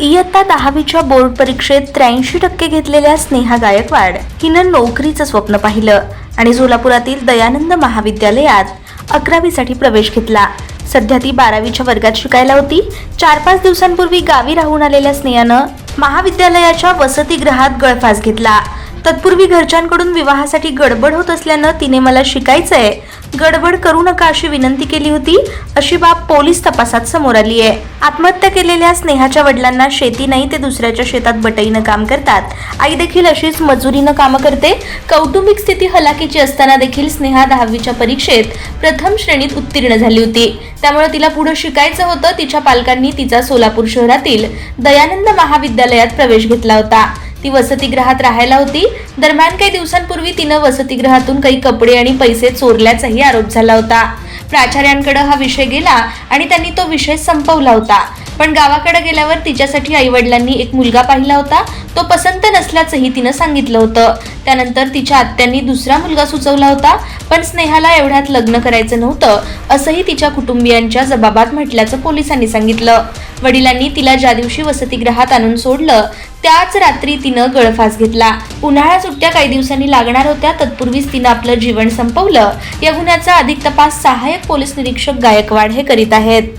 इयत्ता दहावीच्या बोर्ड परीक्षेत त्र्याऐंशी टक्के घेतलेल्या स्नेहा गायकवाड हिनं नोकरीचं स्वप्न पाहिलं आणि सोलापुरातील दयानंद महाविद्यालयात अकरावीसाठी प्रवेश घेतला. सध्या ती बारावीच्या वर्गात शिकायला होती. चार पाच दिवसांपूर्वी गावी राहून आलेल्या स्नेहानं महाविद्यालयाच्या वसतिगृहात गळफास घेतला. तत्पूर्वी घरच्यांकडून विवाहासाठी गडबड होत असल्यानं तिने मला शिकायचंय. गडबड करू नका अशी विनंती केली होती. अशी बाब पोलीस तपासात समोर आली आहे. आत्महत्या केलेल्या स्नेहाच्या वडिलांना शेती नाही ते दुसऱ्याच्या शेतात बटईनं काम करतात. आई देखील अशीच मजुरीनं कामं करते. कौटुंबिक स्थिती हलाखीची असताना देखील स्नेहा दहावीच्या परीक्षेत प्रथम श्रेणीत उत्तीर्ण झाली होती. त्यामुळे तिला पुढे शिकायचं होतं. तिच्या पालकांनी तिचा सोलापूर शहरातील दयानंद महाविद्यालयात प्रवेश घेतला होता. ती वसतिगृहात राहायला होती. दरम्यान काही दिवसांपूर्वी तिनं वसतिगृहातून काही कपडे आणि पैसे चोरल्याचाही आरोप झाला होता. प्राचार्यांकडे हा विषय गेला आणि त्यांनी तो विषय संपवला होता. पण गावाकडे गेल्यावर तिच्यासाठी आईवडिलांनी एक मुलगा पाहिला होता. तो पसंत नसल्याचंही तिनं सांगितलं होतं. त्यानंतर तिच्या आत्यांनी दुसरा मुलगा सुचवला होता. पण स्नेहाला एवढ्यात लग्न करायचं नव्हतं असंही तिच्या कुटुंबियांच्या जबाबात म्हटल्याचं पोलिसांनी सांगितलं. वडिलांनी तिला ज्या दिवशी वसतिगृहात आणून सोडलं त्याच रात्री तिनं गळफास घेतला. उन्हाळ्या सुट्ट्या काही दिवसांनी लागणार होत्या तत्पूर्वीच तिनं आपलं जीवन संपवलं. या गुन्ह्याचा अधिक तपास सहाय्यक पोलीस निरीक्षक गायकवाड हे करीत आहेत.